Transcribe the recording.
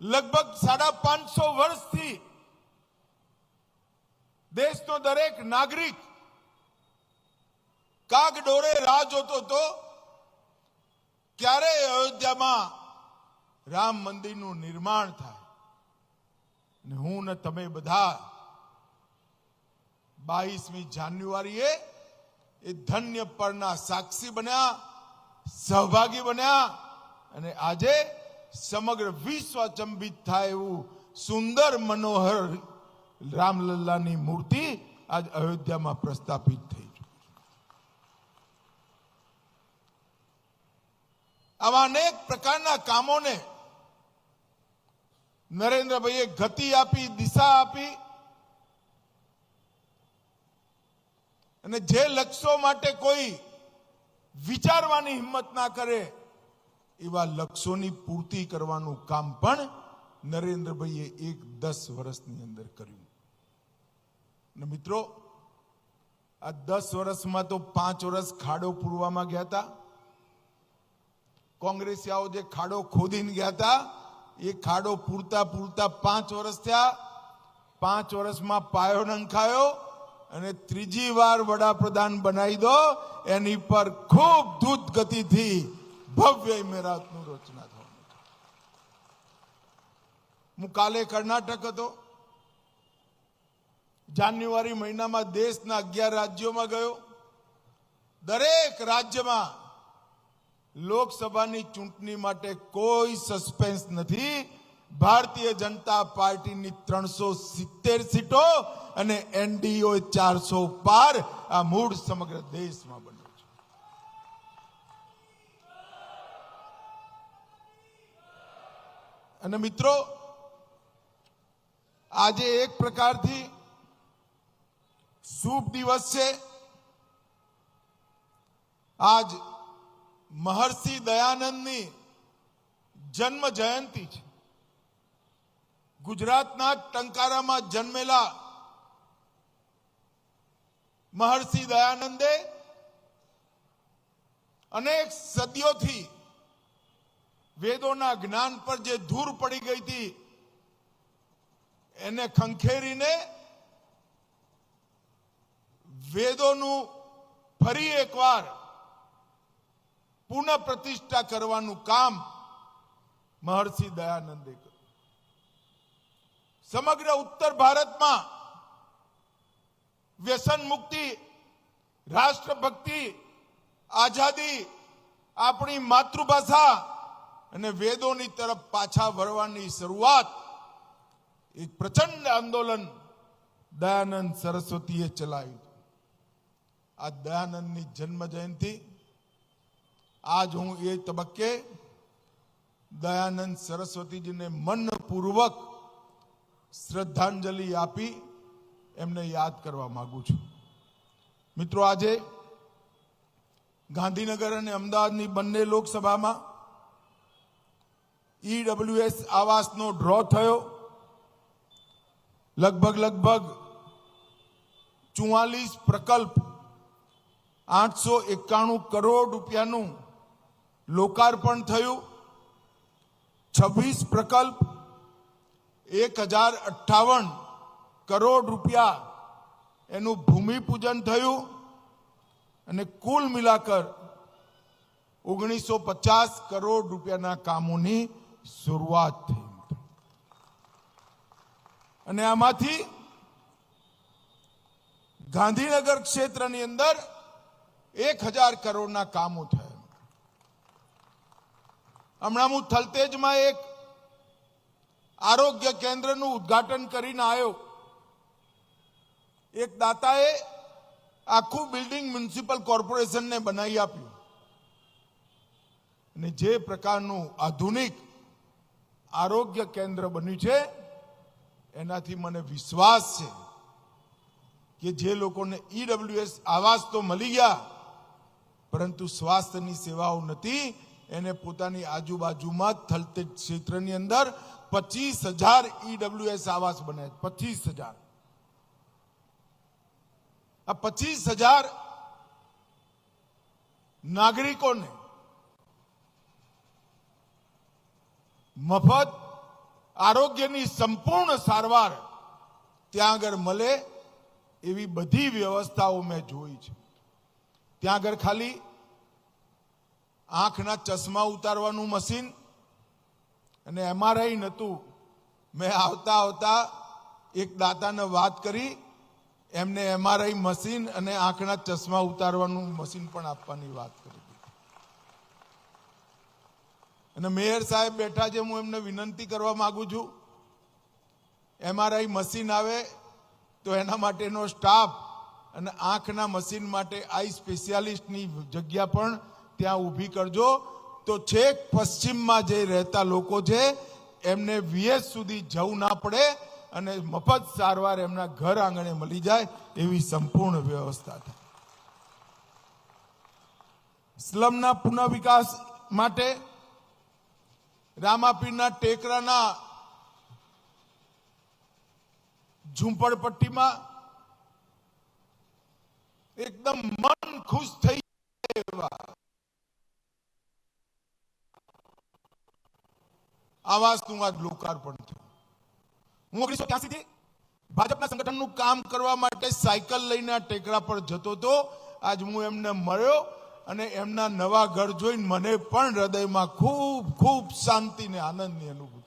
લગભગ સાડા પાંચસો વર્ષથી દેશનો દરેક નાગરિક કાગ ડોરે રાહ જોતો હતો, ક્યારે અયોધ્યામાં રામ મંદિરનું નિર્માણ થાય? ને હું ને તમે બધા બાવીસમી જાન્યુઆરીએ એ ધન્ય પરના સાક્ષી બન્યા, સહભાગી બન્યા અને આજે સમગ્ર વિશ્વ અચંબિત થાય એવું સુંદર મનોહર રામલલ્લાની મૂર્તિ આજ અયોધ્યામાં પ્રસ્થાપિત થઈ આવા અનેક પ્રકારના કામોને નરેન્દ્રભાઈએ ગતિ આપી, દિશા આપી અને જે લક્ષ્યો માટે કોઈ વિચારવાની હિંમત ના કરે એવા લક્ષ્યોની પૂર્તિ કરવાનું કામ પણ નરેન્દ્રભાઈએ એક દસ વર્ષની અંદર કર્યું. ને મિત્રો, આ દસ વર્ષમાં તો પાંચ વર્ષ ખાડો પૂરવામાં ગયા હતા. કોંગ્રેસિયાઓ જે ખાડો ખોદીને ગયા હતા, એ ખાડો પૂરતા પૂરતા પાંચ વર્ષ થયા. પાંચ વર્ષમાં પાયો નંખાયો અને ત્રીજી વાર વડાપ્રધાન બનાવી દો, એની પર ખૂબ દ્રુત ગતિથી ભવ્ય ઇમેરાતનું રચના થવાનું. હું કાલે કર્ણાટક હતો. જાન્યુઆરી મહિનામાં દેશના અગિયાર રાજ્યોમાં ગયો. દરેક રાજ્યમાં લોકસભાની ચૂંટણી માટે કોઈ સસ્પેન્સ નથી. ભારતીય જનતા પાર્ટીની ત્રણસો સિત્તેર સીટો અને એનડીઓ ચારસો પાર આ મૂળ સમગ્ર દેશમાં બન્યો. અને મિત્રો, આજે એક પ્રકારથી શુભ દિવસ છે. આજ મહર્ષિ દયાનંદની જન્મ જયંતિ છે. ગુજરાતના ટંકારામાં જન્મેલા મહર્ષિ દયાનંદે અનેક સદીઓથી વેદોના જ્ઞાન પર જે ધૂર પડી ગઈ હતી, એને ખંખેરીને વેદોનું ફરી એકવાર પુનઃ પ્રતિષ્ઠા કરવાનું કામ મહર્ષિ દયાનંદે કર્યું. સમગ્ર ઉત્તર ભારતમાં વ્યસન મુક્તિ, રાષ્ટ્રભક્તિ, આઝાદી આપણી માતૃભાષા અને વેદોની તરફ પાછા વળવાની શરૂઆત, એક પ્રચંડ આંદોલન દયાનંદ સરસ્વતીએ ચલાવ્યું આ દયાનંદની જન્મ જયંતિ, આજ હું એ તબક્કે દયાનંદ સરસ્વતીજીને મનપૂર્વક શ્રદ્ધાંજલિ આપી એમને યાદ કરવા માંગુ છું. મિત્રો, આજે ગાંધીનગર અને અમદાવાદની બંને લોકસભામાં ઈડબ્લ્યુએસ આવાસનો ડ્રો થયો. લગભગ લગભગ ચુવાલીસ પ્રકલ્પ, આઠસો એકાણું કરોડ રૂપિયાનું લોકાર્પણ થયું. છવ્વીસ પ્રકલ્પ, એક હજાર અઠ્ઠાવન કરોડ રૂપિયા એનું ભૂમિપૂજન થયું. અને કુલ મિલાકર ઓગણીસો પચાસ કરોડ રૂપિયાના કામોની શરૂઆત થઈ અને આમાંથી ગાંધીનગર ક્ષેત્રની અંદર એક હજાર કરોડના કામો થયા હમણાં હું થલતેજમાં એક આરોગ્ય કેન્દ્રનું ઉદ્ઘાટન કરીને આવ્યો. એક દાતાએ આખું બિલ્ડિંગ મ્યુનિસિપલ કોર્પોરેશનને બનાવી આપ્યું. અને જે પ્રકારનું આધુનિક આરોગ્ય કેન્દ્ર બન્યું છે, એનાથી મને વિશ્વાસ છે કે જે લોકોને ઈડબ્લ્યુએસ આવાસ તો મળી ગયા, પરંતુ સ્વાસ્થ્યની સેવાઓ નથી, એને પોતાની આજુબાજુમાં થલતેજ ક્ષેત્રની અંદર પચીસ હજાર ઈડબ્લ્યુએસ આવાસ બન્યા પચીસ હજાર. આ પચીસ હજાર નાગરિકોને મફત આરોગ્યની સંપૂર્ણ સારવાર ત્યાં આગળ મળે એવી બધી વ્યવસ્થાઓ મેં જોઈ છે. ત્યાં આગળ ખાલી આંખના ચશ્મા ઉતારવાનું મશીન અને એમઆરઆઈ નહોતું. મેં આવતા આવતા એક દાતાને વાત કરી, એમને એમઆરઆઈ મશીન અને આંખના ચશ્મા ઉતારવાનું મશીન પણ આપવાની વાત કરી હતી. અને મેયર સાહેબ બેઠા છે, હું એમને વિનંતી કરવા માગું છું. એમઆરઆઈ મશીન આવે તો એના માટેનો સ્ટાફ અને આંખના મશીન માટે આઈ સ્પેશિયાલિસ્ટની જગ્યા પણ ત્યાં ઊભી કરજો. તો છેક પશ્ચિમમાં જે રહેતા લોકો છે, એમને વીએસ સુધી જવું ના પડે અને મફત સારવાર એમના ઘર આંગણે મળી જાય એવી સંપૂર્ણ વ્યવસ્થા થાય. સ્લમના પુનઃ વિકાસ માટે રામાપીરના ટેકરાના ઝૂંપડપટ્ટીમાં એકદમ મન ખુશ થઈ એવા. આવાસનું આજ લોકાર્પણ થયું. હું ઓગણીસો ત્યાસીથી ભાજપના સંગઠનનું કામ કરવા માટે સાયકલ લઈને આ ટેકરા પર જતો હતો. આજ હું એમને મળ્યો. અને એમના નવા ઘર જોઈને મને પણ હૃદયમાં ખૂબ ખૂબ શાંતિ ને આનંદની અનુભૂતિ